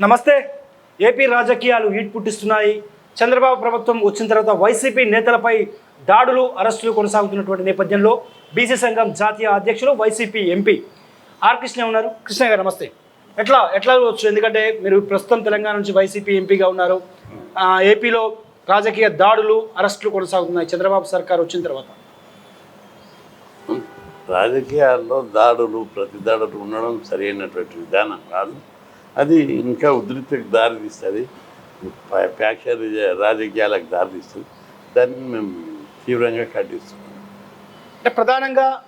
నమస్తే. ఏపీ రాజకీయాలు ఈడ్ పుట్టిస్తున్నాయి. చంద్రబాబు ప్రభుత్వం వచ్చిన తర్వాత వైసీపీ నేతలపై దాడులు అరెస్టులు కొనసాగుతున్నటువంటి నేపథ్యంలో బీసీ సంఘం జాతీయ అధ్యక్షులు వైసీపీ ఎంపీ ఆర్ కృష్ణ ఉన్నారు. కృష్ణ గారు నమస్తే. ఎట్లా ఎట్లా వచ్చు ఎందుకంటే మీరు ప్రస్తుతం తెలంగాణ నుంచి వైసీపీ ఎంపీగా ఉన్నారు. ఏపీలో రాజకీయ దాడులు అరెస్టులు కొనసాగుతున్నాయి. చంద్రబాబు సర్కార్ వచ్చిన తర్వాత. రాజకీయాల్లో దాడులు ప్రతి దాడులు ఉండడం సరైనటువంటి విధానం కాదు. అది ఇంకా ఉధృతికి దారితీస్తుంది. ప- ప్యాక్షన్ రాజకీయాలకు దారితీస్తుంది. దాన్ని మేము తీవ్రంగా ఖండిస్తున్నాం. అంటే ప్రధానంగా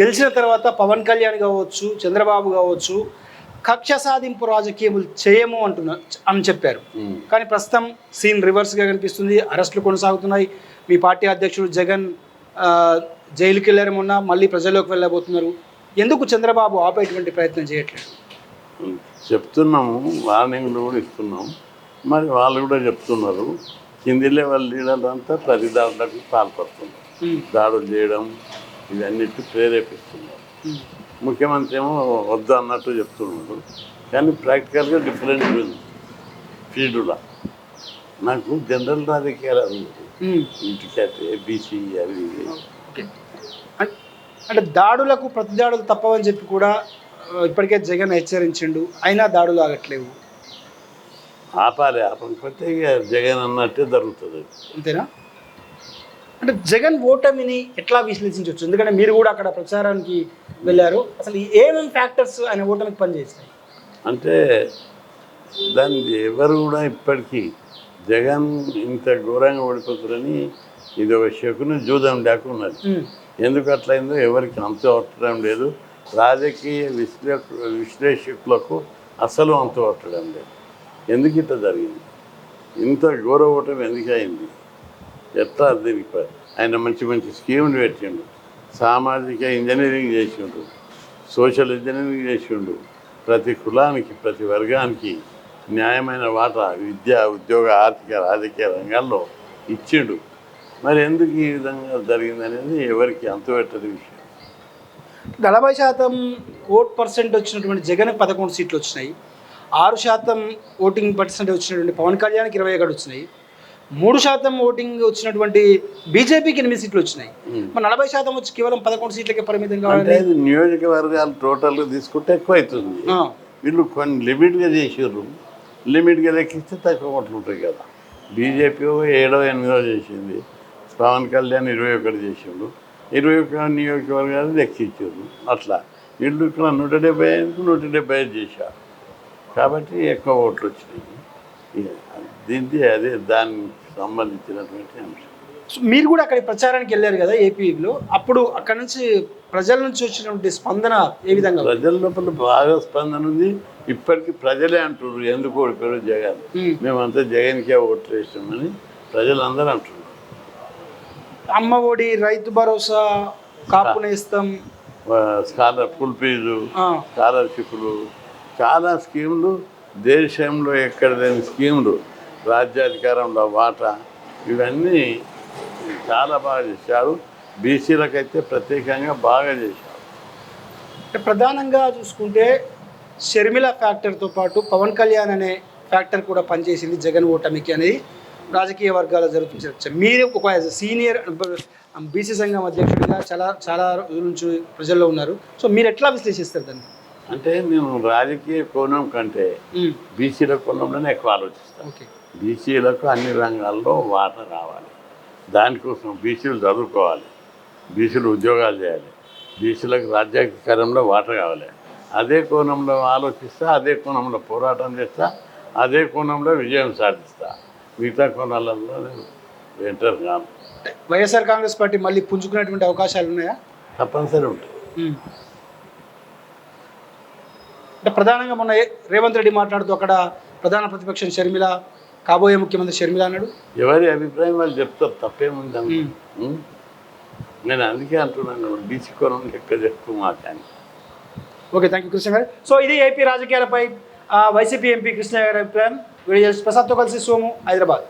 గెలిచిన తర్వాత పవన్ కళ్యాణ్ కావచ్చు చంద్రబాబు కావచ్చు కక్ష సాధింపు రాజకీయములు చేయము అంటున్నారు అని చెప్పారు. కానీ ప్రస్తుతం సీన్ రివర్స్గా కనిపిస్తుంది. అరెస్టులు కొనసాగుతున్నాయి. మీ పార్టీ అధ్యక్షుడు జగన్ జైలుకి వెళ్ళారు మొన్న మళ్ళీ ప్రజల్లోకి వెళ్ళబోతున్నారు. ఎందుకు చంద్రబాబు ఆపేటువంటి ప్రయత్నం చేయట్లేదు? చెప్తున్నాము వార్నింగ్లు కూడా ఇస్తున్నాం మరి వాళ్ళు కూడా చెప్తున్నారు కింది లెవెల్ లీడర్లు అంతా ప్రతి దాడులకు పాల్పడుతున్నారు దాడులు చేయడం ఇవన్నిటి ప్రేరేపిస్తున్నారు. ముఖ్యమంత్రి ఏమో వద్దు అన్నట్టు చెప్తున్నాడు కానీ ప్రాక్టికల్గా డిఫరెంట్ ఉంది ఫీల్డ్లో నాకు జనరల్ రాజకీయాలు. ఇంటికైతే బీసీ అవి అంటే దాడులకు ప్రతి దాడులు తప్పవని చెప్పి కూడా ఇప్పటికే జగన్ హెచ్చరించిండు. అయినా దాడులు ఆగట్లేవు. ఆపాలి ఆపకపోతే ఇక జగన్ అన్నట్టే జరుగుతుంది. అంతేనా? అంటే జగన్ ఓటమిని ఎట్లా విశ్లేషించవచ్చు ఎందుకంటే మీరు కూడా అక్కడ ప్రచారానికి వెళ్ళారు. అసలు ఏమేమి ఫ్యాక్టర్స్ ఆయన ఓటమికి పనిచేస్తాయి? అంటే దాన్ని ఎవరు కూడా ఇప్పటికీ జగన్ ఇంత ఘోరంగా ఓడిపోతారని ఇది ఒక శకుని జూదం లేకున్నది ఎందుకు అట్లయిందో ఎవరికి అంత పట్టడం లేదు. రాజకీయ విశ్లే విశ్లేషకులకు అసలు అంత పట్టడం లేదు. ఎందుకు ఇట్లా జరిగింది? ఇంత గౌరవటం ఎందుకు అయింది? ఎట్లా దీనికి ఆయన మంచి మంచి స్కీములు పెట్టిండు. సామాజిక ఇంజనీరింగ్ చేసిండు. సోషల్ ఇంజనీరింగ్ చేసిండు. ప్రతి కులానికి ప్రతి వర్గానికి న్యాయమైన వాటా విద్య ఉద్యోగ ఆర్థిక రాజకీయ రంగాల్లో ఇచ్చిండు. మరి ఎందుకు ఈ విధంగా జరిగిందనేది ఎవరికి అంతుపెట్టని విషయం. నలభై శాతం ఓట్ పర్సెంట్ వచ్చినటువంటి జగన్ పదకొండు సీట్లు వచ్చినాయి. ఆరు శాతం ఓటింగ్ పర్సెంట్ వచ్చినటువంటి పవన్ కళ్యాణ్కి ఇరవై ఒకటి వచ్చినాయి. మూడు శాతం ఓటింగ్ వచ్చినటువంటి బీజేపీకి ఎనిమిది సీట్లు వచ్చినాయి. మరి నలభై శాతం వచ్చి కేవలం పదకొండు సీట్లకే పరిమితం కావాలి నియోజకవర్గాలు టోటల్గా తీసుకుంటే ఎక్కువ అవుతుంది వీళ్ళు కొన్ని లిమిట్గా చేసారు లిమిట్గా లెక్కిస్తే తక్కువ ఓట్లు ఉంటాయి కదా. బీజేపీ ఏడో ఎనిమిదో చేసింది. పవన్ కళ్యాణ్ ఇరవై ఒకటి చేసిండు. ఇరవై ఒక నియోజకవర్గాలు లెక్కించారు. అట్లా. వీళ్ళు ఇక్కడ నూట డెబ్బై ఐదుకు నూట డెబ్బై ఐదు చేశారు. కాబట్టి ఎక్కువ ఓట్లు వచ్చినాయి. దీనికి అదే దానికి సంబంధించినటువంటి అంశం. సో మీరు కూడా అక్కడ ప్రచారానికి వెళ్ళారు కదా ఏపీలో అప్పుడు అక్కడ నుంచి ప్రజల నుంచి వచ్చినటువంటి స్పందన ఏ విధంగా? ప్రజల లోపల బాగా స్పందన ఉంది. ఇప్పటికీ ప్రజలే అంటున్నారు ఎందుకు ఓడిపోయారు జగన్. మేమంతా జగన్కే ఓట్లు వేసామని ప్రజలందరూ అంటున్నారు. అమ్మ ఒడి Rythu Bharosa Kapu Nestham. Scholar full fee స్కాలర్షిప్లు చాలా స్కీములు. దేశంలో ఎక్కడ లేని స్కీములు రాజ్యాధికారంలో వాటా ఇవన్నీ చాలా బాగా చేశారు. బీసీలకైతే ప్రత్యేకంగా బాగా చేశారు. అంటే ప్రధానంగా చూసుకుంటే షర్మిల ఫ్యాక్టర్తో పాటు పవన్ కళ్యాణ్ అనే ఫ్యాక్టర్ కూడా పనిచేసింది జగన్ ఓటమికి అనేది. రాజకీయ వర్గాల్లో జరుగుతున్న చర్చ. మీరు ఒక యాజ్ సీనియర్ బీసీ సంఘం అధ్యక్షుడిగా చాలా చాలా రోజుల నుంచి ప్రజల్లో ఉన్నారు. సో మీరు ఎట్లా విశ్లేషిస్తారు దాన్ని? అంటే నేను రాజకీయ కోణం కంటే బీసీల కోణంలోనే ఎక్కువ ఆలోచిస్తాను ఓకే బీసీలకు అన్ని రంగాల్లో వాటా రావాలి. దానికోసం బీసీలు చదువుకోవాలి. బీసీలు ఉద్యోగాలు చేయాలి. బీసీలకు రాజ్యాధికారంలో వాటా కావాలి. అదే కోణంలో ఆలోచిస్తా అదే కోణంలో పోరాటం చేస్తా అదే కోణంలో విజయం సాధిస్తా. మిగతా కోణాలలో నేను ఎంటర్ కాను వైఎస్ఆర్ కాంగ్రెస్ పార్టీ మళ్ళీ పుంజుకునేటువంటి అవకాశాలు ఉన్నాయా? తప్పనిసరి ఉంటుంది ఉమ్. అంటే ప్రధానంగా మొన్న రేవంత్ రెడ్డి మాట్లాడుతూ అక్కడ ప్రధాన ప్రతిపక్షం షర్మిల కాబోయే ముఖ్యమంత్రి షర్మిల అన్నాడు. ఎవరి అభిప్రాయం వాళ్ళు చెప్తారు తప్పేముంది? నేను అందుకే అంటున్నాను బీసీ కోణం ఎక్కడ చెప్తూ మాట్లాడి. ఓకే థ్యాంక్ యూ కృష్ణ గారు. సో ఇది ఏపీ రాజకీయాలపై వైసీపీ ఎంపీ కృష్ణ గారి అభిప్రాయం. వీడియో ప్రసాద్తో కలిసి సోము హైదరాబాద్.